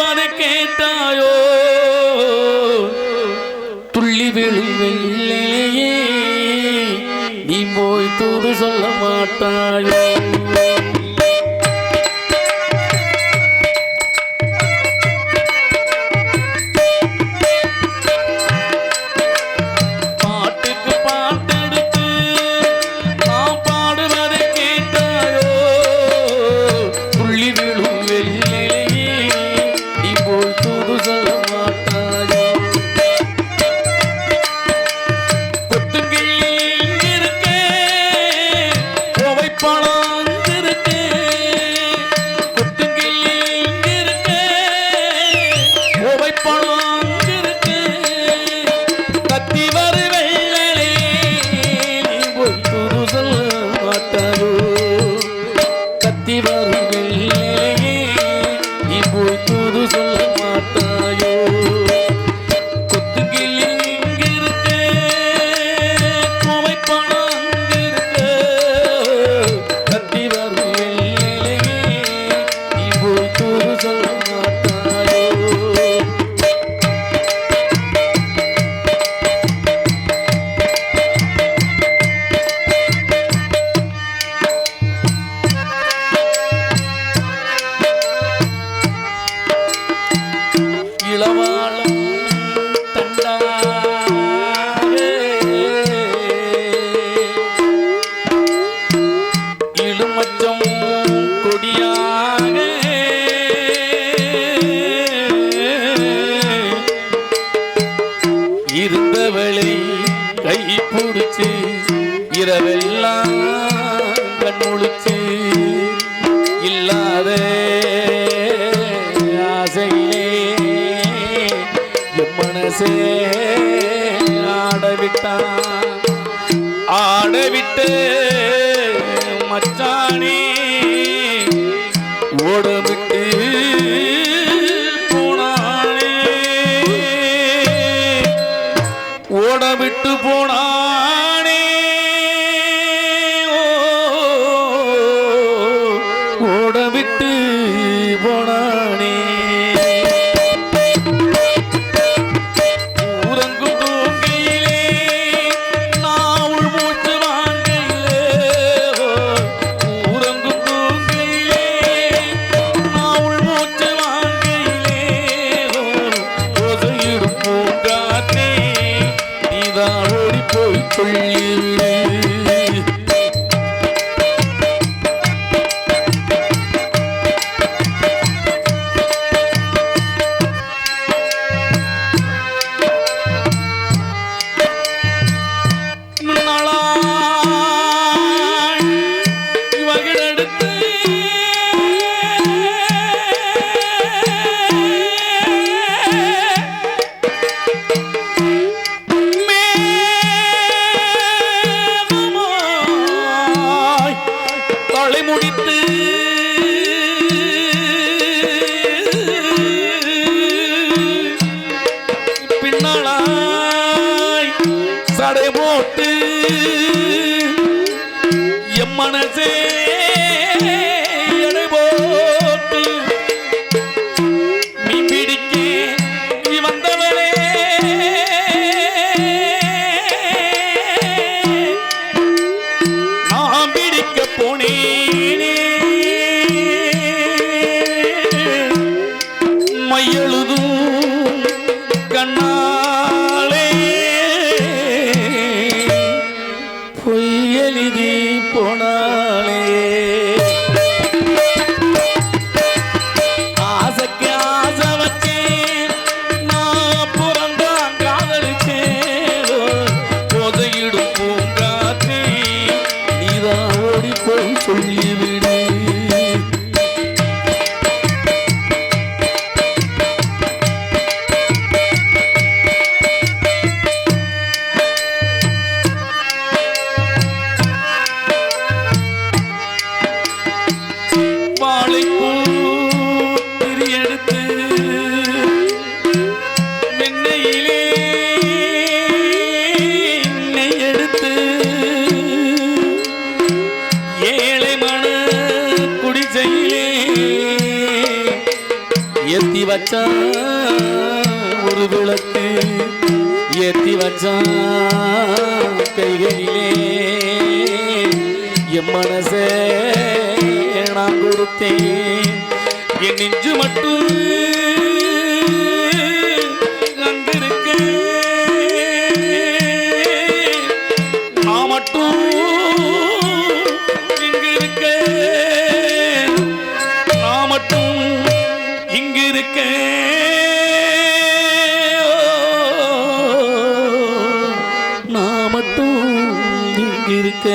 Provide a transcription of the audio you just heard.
ஆழ்வார கேட்டாயோ? துள்ளி விழுவெல்லையே நீ போய் தூது சொல்ல மாட்டாயோ? இரவெல்லாம் கண்முழுத்து இல்லாத ஆசையிலே என் மனசே ஆடவிட்டான். ஆடவிட்டு மச்சானே ஓடவிட்டு போனானே. ஓடவிட்டு போனா ஏத்தி வச்சா ஒரு விளக்கு ஏத்தி வச்சா கைகளிலே. என் மனசே நான் கொடுத்தேன். என் நெஞ்சு மட்டும் நான் மட்டும் இருக்க